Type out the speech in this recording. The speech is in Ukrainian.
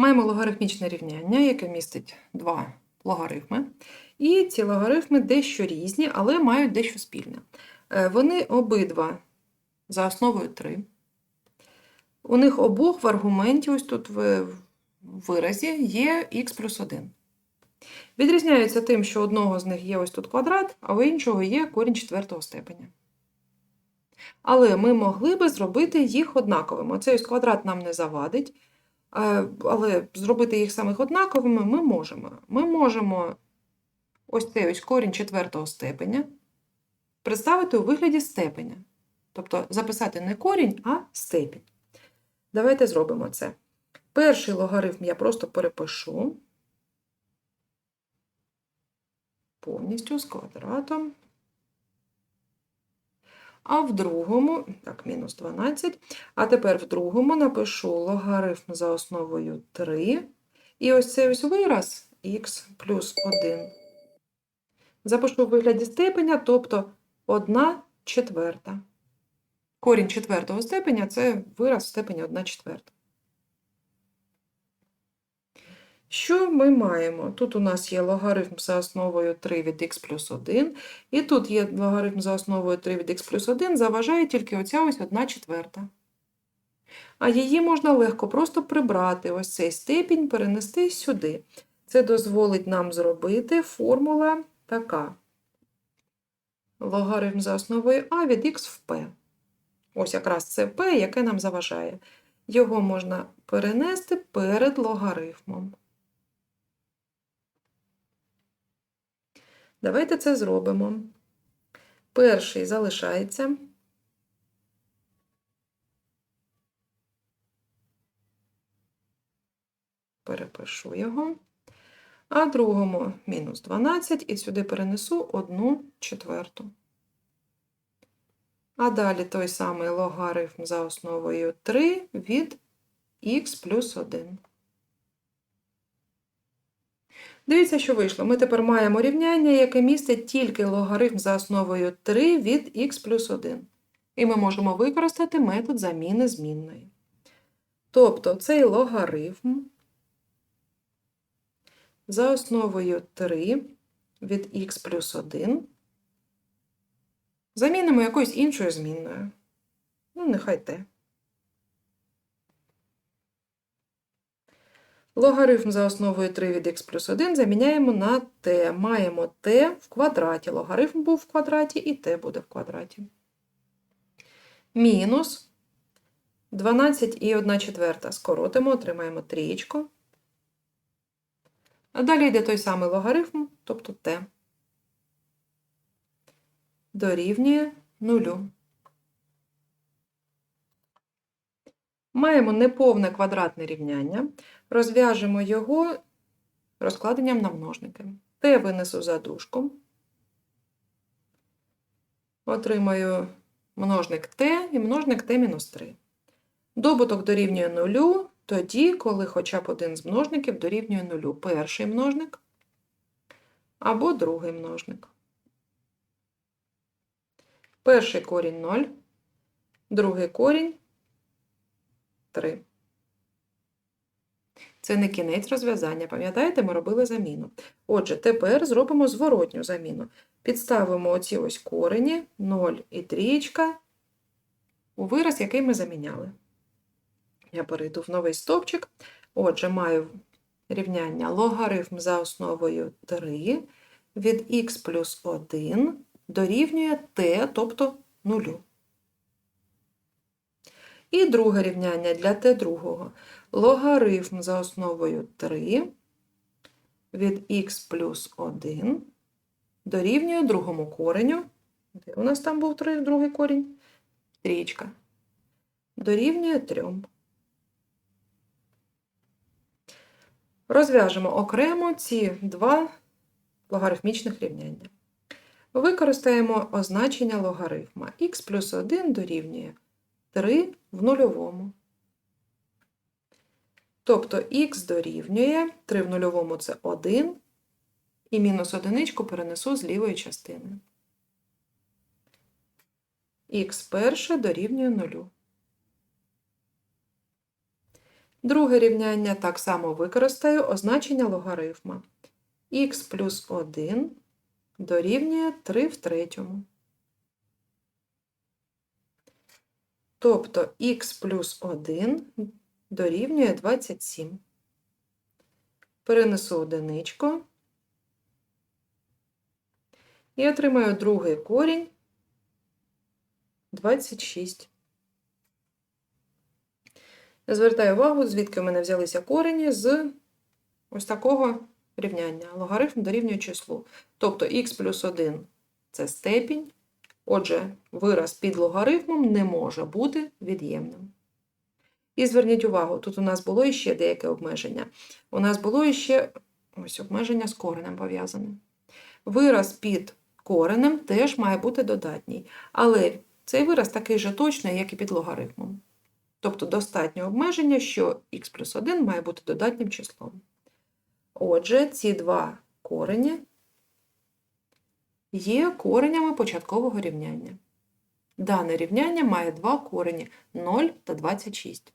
Маємо логарифмічне рівняння, яке містить два логарифми. І ці логарифми дещо різні, але мають дещо спільне. Е, Вони обидва за основою 3. У них обох в аргументі, ось тут в виразі, є х плюс 1. Відрізняються тим, що одного з них є ось тут квадрат, а у іншого є корінь четвертого степеня. Але ми могли би зробити їх однаковими. Оцей ось квадрат нам не завадить, але зробити їх самих однаковими ми можемо. Ми можемо ось цей ось корінь четвертого степеня представити у вигляді степеня. Тобто записати не корінь, а степінь. Давайте зробимо це. Перший логарифм я просто перепишу повністю з квадратом. А в другому, так, мінус 12. А тепер в другому напишу логарифм за основою 3. І ось цей ось вираз х плюс 1. Запишу в вигляді степеня, тобто 1 четверта. Корінь четвертого степеня це вираз в степені 1 четверта. Що ми маємо? Тут у нас є логарифм за основою 3 від х плюс 1, і тут є логарифм за основою 3 від х плюс 1, заважає тільки оця ось 1 четверта. А її можна легко просто прибрати, ось цей степінь перенести сюди. Це дозволить нам зробити формула така. Логарифм за основою а від х в p. Ось якраз це p, яке нам заважає. Його можна перенести перед логарифмом. Давайте це зробимо. Перший залишається. Перепишу його. А другому мінус 12 і сюди перенесу 1 четверту. А далі той самий логарифм за основою 3 від х плюс 1. Дивіться, що вийшло. Ми тепер маємо рівняння, яке містить тільки логарифм за основою 3 від х плюс 1. І ми можемо використати метод заміни змінної. Тобто цей логарифм за основою 3 від х плюс 1 замінимо якоюсь іншою змінною. Ну, нехай те. Логарифм за основою 3 від х плюс 1 заміняємо на t. Маємо t в квадраті. Логарифм був в квадраті і t буде в квадраті. Мінус 12 і 1 четверта. Скоротимо, отримаємо трієчку. А далі йде той самий логарифм, тобто t. Дорівнює 0. Маємо неповне квадратне рівняння. Розв'яжемо його розкладенням на множники. Т винесу за дужку. Отримаю множник Т і множник Т-3. Добуток дорівнює 0 тоді, коли хоча б один з множників дорівнює 0. Перший множник або другий множник. Перший корінь 0, другий корінь 3. Це не кінець розв'язання. Пам'ятаєте, ми робили заміну. Отже, тепер зробимо зворотню заміну. Підставимо оці ось корені 0 і 3 у вираз, який ми заміняли. Я перейду в новий стовпчик. Отже, маю рівняння логарифм за основою 3 від х плюс 1 дорівнює t, тобто 0. І друге рівняння для t другого. Логарифм за основою 3 від х плюс 1 дорівнює другому кореню. Де у нас там був другий корінь? Трічка. Дорівнює 3. Розв'яжемо окремо ці два логарифмічних рівняння. Використаємо означення логарифма. х плюс 1 дорівнює 3 в нульовому. Тобто х дорівнює 3 в нульовому це 1, і мінус одиничку перенесу з лівої частини. х перше дорівнює 0. Друге рівняння так само використаю означення логарифма. х плюс 1 дорівнює 3 в третьому. Тобто х плюс 1 дорівнює 27. Перенесу одиничку і отримаю другий корінь 26. Звертаю увагу, звідки в мене взялися корені з ось такого рівняння. Логарифм дорівнює числу. Тобто х плюс 1 це степінь. Отже, вираз під логарифмом не може бути від'ємним. І зверніть увагу, тут у нас було іще деяке обмеження. У нас було іще ось обмеження з коренем пов'язане. Вираз під коренем теж має бути додатній. Але цей вираз такий же точний, як і під логарифмом. Тобто достатньо обмеження, що х плюс 1 має бути додатнім числом. Отже, ці два корені є коренями початкового рівняння. Дане рівняння має два корені 0 та 26.